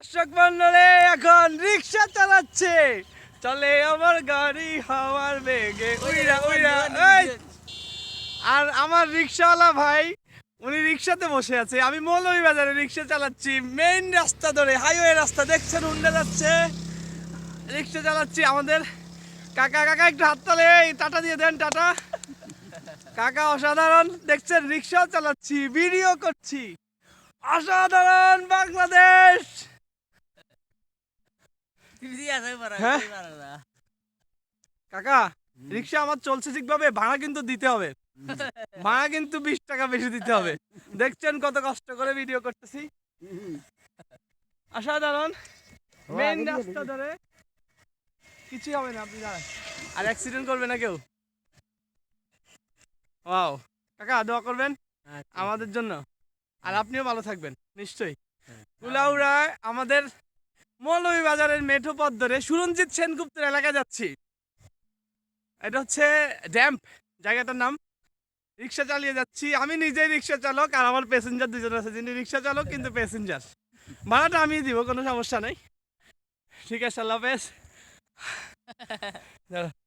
দর্শক মন্ডলে এখন রিক্সা চালাচ্ছে। চলে আমার গাড়ি হাওয়ার বেগে। উইরা উইরা! আর আমার রিক্সাওয়ালা ভাই উনি রিক্সাতে বসে আছে। আমি মৌলভী বাজারে রিক্সা চালাচ্ছি। মেইন রাস্তা ধরে হাইওয়ে রাস্তা দেখছেন উন্ডে যাচ্ছে। রিক্সা চালাচ্ছি আমাদের। কাকা কাকা একটু হাত তালে এই টাটা দিয়ে দেন টাটা। কাকা অসাধারণ। দেখছেন রিক্সাও চালাচ্ছি ভিডিও করছি। অসাধারণ বাংলাদেশ! হ্যাঁ? কাকা রিক্সা আমার চলছে ঠিকভাবে ভাড়া কিন্তু দিতে হবে। ভাড়া কিন্তু বিশ টাকা বেশি দিতে হবে। দেখছেন কত কষ্ট করে ভিডিও করতেছি। অসাধারণ মেইন রাস্তা ধরে কিছুই হবে না আপনি দাঁড়ান। আর অ্যাক্সিডেন্ট করবে না কেউ। ওয়াও কাকা দোয়া করবেন আমাদের জন্য। আর আপনিও ভালো থাকবেন নিশ্চয়ই। কুলাউড়ায় আমাদের মৌলভী বাজারের মেঠো পথ ধরে সুরঞ্জিত সেনগুপ্তের এলাকায় যাচ্ছি। এটা হচ্ছে ড্যাম্প, জায়গাটার নাম। রিক্সা চালিয়ে যাচ্ছি। আমি নিজেই রিক্সা চালক আর আমার প্যাসেঞ্জার দুজন আছে যিনি রিক্সা চালক কিন্তু প্যাসেঞ্জার ভাড়াটা আমি দিব, কোনো সমস্যা নেই। ঠিক আছে, আল্লাহ হাফেজ।